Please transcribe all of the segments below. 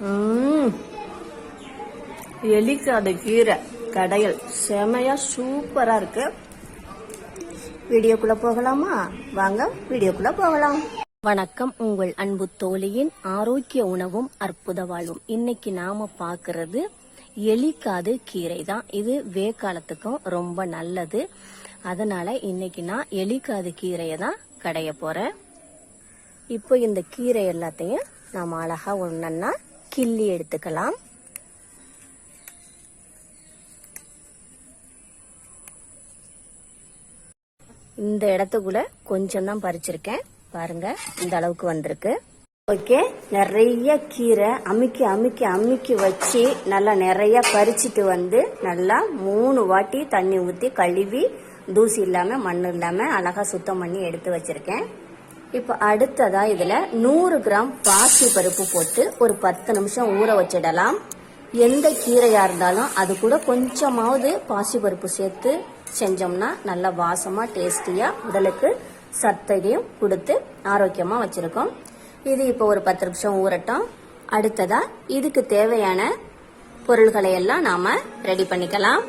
ம். எலிக்காடு கீரை கடையல். செமையா சூப்பரா இருக்கு. வீடியோக்குள்ள போகலாமா? வாங்க வீடியோக்குள்ள போகலாம். வணக்கம் உங்கள் அன்பு தோழியின் ஆரோக்கிய உணவும் அற்புத வாழ்வும் இன்னைக்கு நாம பாக்குறது எலிக்காது கீரை தான் இது வேக்காலத்துக்கும் ரொம்ப நல்லது. அதனால இன்னைக்கு நான் எலிக்காது கீரையை தான் கடைய போறேன். இப்போ இந்த கீரை எல்லாத்தையும் நாம அழகா ஒன்னா கிள்ளி எடுத்துக்கலாம். இந்த இடத்துக்குள்ள கொஞ்சம் தான் பறிச்சிருக்கேன். பாருங்க இந்த அளவுக்கு வந்திருக்கு. ஓகே நிறைய கீரை அமுக்கி அமுக்கி அமுக்கி வச்சு நல்லா நிறைய பறிச்சுட்டு வந்து நல்லா மூணு வாட்டி தண்ணி ஊற்றி கழுவி தூசி இல்லாமல் மண் இல்லாமல் அழகாக சுத்தம் பண்ணி எடுத்து வச்சிருக்கேன். இப்போ அடுத்ததா இதுல நூறு கிராம் பாசி பருப்பு போட்டு ஒரு பத்து நிமிஷம் ஊற வச்சிடலாம். எந்த கீரையா இருந்தாலும் அது கூட கொஞ்சமாவது பாசி பருப்பு சேர்த்து செஞ்சோம்னா நல்ல வாசமா டேஸ்டியா உடலுக்கு சத்தையும் கொடுத்து ஆரோக்கியமா வச்சிருக்கோம். இது இப்போ ஒரு பத்து நிமிஷம் ஊறட்டும். அடுத்ததா இதுக்கு தேவையான பொருள்களை எல்லாம் நாம ரெடி பண்ணிக்கலாம்.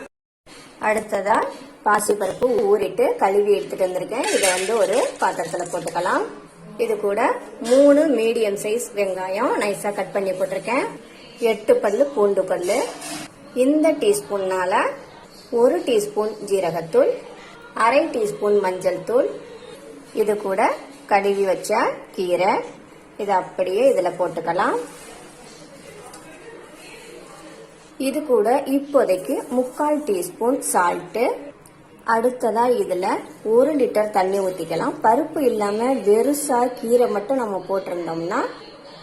அடுத்ததா பாசிப்பருப்பு ஊறிட்டு கழுவி எடுத்துட்டு வந்திருக்கேன். இதை வந்து ஒரு பாத்திரத்தில் போட்டுக்கலாம். இது கூட மூணு மீடியம் சைஸ் வெங்காயம் நைஸாக கட் பண்ணி போட்டிருக்கேன். எட்டு பல்லு பூண்டு பல்லு. இந்த டீஸ்பூன்னால ஒரு டீஸ்பூன் ஜீரகத்தூள் அரை டீஸ்பூன் மஞ்சள் தூள். இது கூட கழுவி வச்ச கீரை. இதை அப்படியே இதில் போட்டுக்கலாம். இது கூட இப்போதைக்கு முக்கால் டீஸ்பூன் சால்ட்டு அடுத்ததா இதுல ஒரு லிட்டர் தண்ணி ஊத்திக்கலாம். பருப்பு இல்லாம வெறுசா கீரை மட்டும் நம்ம போட்டிருந்தோம்னா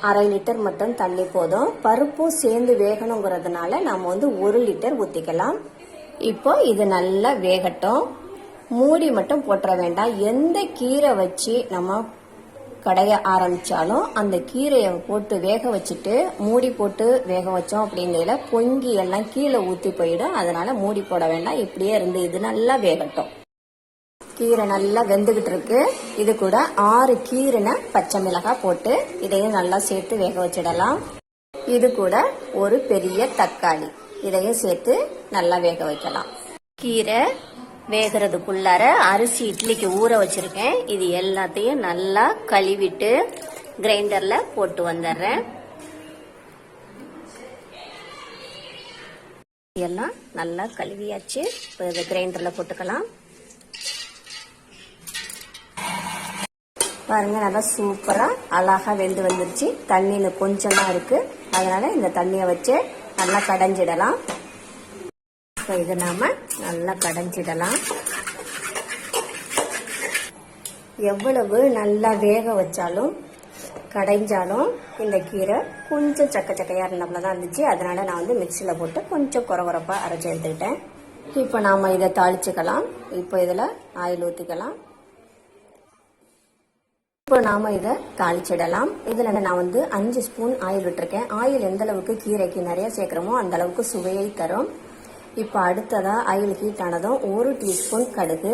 அரை லிட்டர் மட்டும் தண்ணி போதும். பருப்பும் சேர்ந்து வேகணுங்கிறதுனால நம்ம வந்து ஒரு லிட்டர் ஊத்திக்கலாம். இப்போ இது நல்லா வேகட்டும். மூடி மட்டும் போட்டுற வேண்டாம். எந்த கீரை வச்சு நம்ம கடைய ஆரம்பிச்சாலும் அந்த கீரையை போட்டு வேக வச்சுட்டு மூடி போட்டு வேக வச்சோம் அப்படிங்கிறதுல பொங்கி எல்லாம் கீழே ஊத்தி போயிடும். அதனால மூடி போட வேண்டாம். இப்படியே இருந்து இது நல்லா வேகட்டும். கீரை நல்லா வெந்துகிட்டு இருக்கு. இது கூட ஆறு கீரைன பச்சை மிளகாய் போட்டு இதையும் நல்லா சேர்த்து வேக வச்சிடலாம். இது கூட ஒரு பெரிய தக்காளி. இதையும் சேர்த்து நல்லா வேக வைக்கலாம். கீரை வேகிறதுக்குள்ளார அரிசி இட்லிக்கு ஊற வச்சிருக்கேன். இது எல்லாத்தையும் நல்லா கழுவிட்டு கிரைண்டர்ல போட்டு வந்துடுறேன். எல்லாம் நல்லா கழுவியாச்சு. இப்போ இதை கிரைண்டர்ல போட்டுக்கலாம். பாருங்க நல்லா சூப்பரா அழகா வெந்து வந்துருச்சு. தண்ணியில கொஞ்சமாக இருக்குது இருக்கு. அதனால இந்த தண்ணியை வச்சு நல்லா கடைஞ்சிடலாம். இப்போ இதை நாம நல்லா கடைஞ்சிடலாம். எவ்வளவு நல்லா வேக வச்சாலும் கடைஞ்சாலும் இந்த கீரை கொஞ்சம் சக்க சக்கையாக இருந்தப்பல தான் இருந்துச்சு. அதனால் நான் வந்து மிக்சியில் போட்டு கொஞ்சம் குறகுறப்பா அரைச்சி எடுத்துக்கிட்டேன். இப்போ நாம் இதை தாளிச்சுக்கலாம். இப்போ இதில் ஆயில் ஊற்றிக்கலாம் இப்போ நாம இதை தாளிச்சிடலாம். இதில் நான் வந்து அஞ்சு ஸ்பூன் ஆயில் விட்டுருக்கேன். ஆயில் எந்த அளவுக்கு கீரைக்கு நிறைய சேர்க்குறோமோ அந்த அளவுக்கு சுவையை தரும். இப்போ அடுத்ததாக ஆயில் ஹீட் ஆனதும் ஒரு டீஸ்பூன் கடுகு.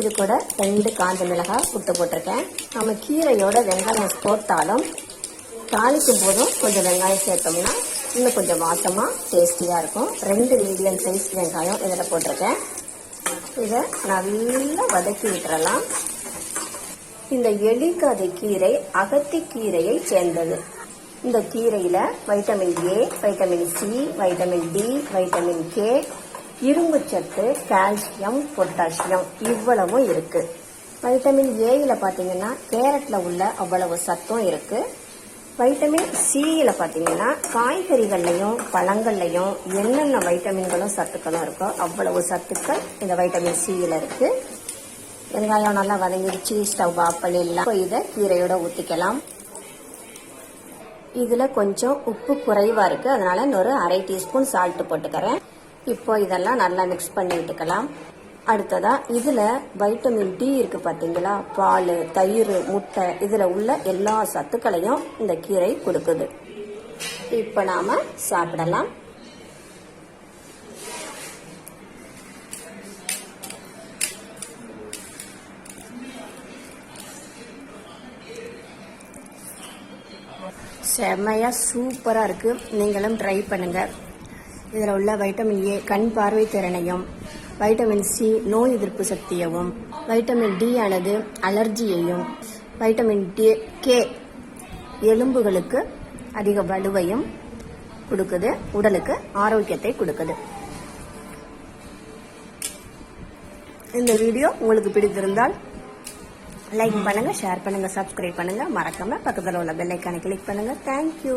இது கூட ரெண்டு காஞ்ச மிளகாய் புட்டு போட்டிருக்கேன். நம்ம கீரையோட வெங்காயம் போட்டாலும் தாளிக்கும் போதும் கொஞ்சம் வெங்காயம் சேர்த்தோம்னா இன்னும் கொஞ்சம் வாசமாக டேஸ்டியாக இருக்கும். ரெண்டு மீடியம் சைஸ் வெங்காயம் இதில் போட்டிருக்கேன். இதை நல்லா வதக்கி விட்டுறலாம். இந்த எலிக்காதை கீரை அகத்தி கீரையை சேர்ந்தது. இந்த கீரையில vitamin A vitamin C vitamin D vitamin K இரும்பு சத்து கால்சியம் பொட்டாசியம் இவ்வளவும் இருக்கு. வைட்டமின் ஏயில் பாத்தீங்கன்னா கேரட்ல உள்ள அவ்வளவு சத்தும் இருக்கு. வைட்டமின் சியில் பார்த்தீங்கன்னா காய்கறிகள்லையும் பழங்கள்லையும் என்னென்ன வைட்டமின்களும் சத்துக்களும் இருக்கோ அவ்வளவு சத்துக்கள் இந்த வைட்டமின் சியில் இருக்கு. வெங்காயம் நல்லா வதங்கிடுச்சு ஸ்டவ் ஆஃப் பண்ணிடலாம். இதை கீரையோட ஊற்றிக்கலாம் இதுல கொஞ்சம் உப்பு குறைவா இருக்கு. அதனால இன்னொரு அரை டீஸ்பூன் சால்ட் போட்டுக்கிறேன். இப்போ இதெல்லாம் நல்லா மிக்ஸ் பண்ணி விட்டுக்கலாம். அடுத்ததா இதுல வைட்டமின் டி இருக்கு பாத்தீங்களா? பால் தயிர் முட்டை இதுல உள்ள எல்லா சத்துக்களையும் இந்த கீரை கொடுக்குது. இப்ப நாம சாப்பிடலாம். செம்மையாக சூப்பராக இருக்குது நீங்களும் ட்ரை பண்ணுங்கள் இதில் உள்ள வைட்டமின் ஏ கண் பார்வை திறனையும் வைட்டமின் சி நோய் எதிர்ப்பு சக்தியவும் வைட்டமின் டி ஆனது அலர்ஜியையும் வைட்டமின் டி கே எலும்புகளுக்கு அதிக வலுவையும் கொடுக்குது உடலுக்கு ஆரோக்கியத்தை கொடுக்குது. இந்த வீடியோ உங்களுக்கு பிடித்திருந்தால் லைக் பண்ணுங்கள் ஷேர் பண்ணுங்கள் சப்ஸ்கிரைப் பண்ணுங்கள் மறக்காமல் பக்கத்தில் உள்ள பெல் கிளிக் பண்ணுங்கள் தேங்க்யூ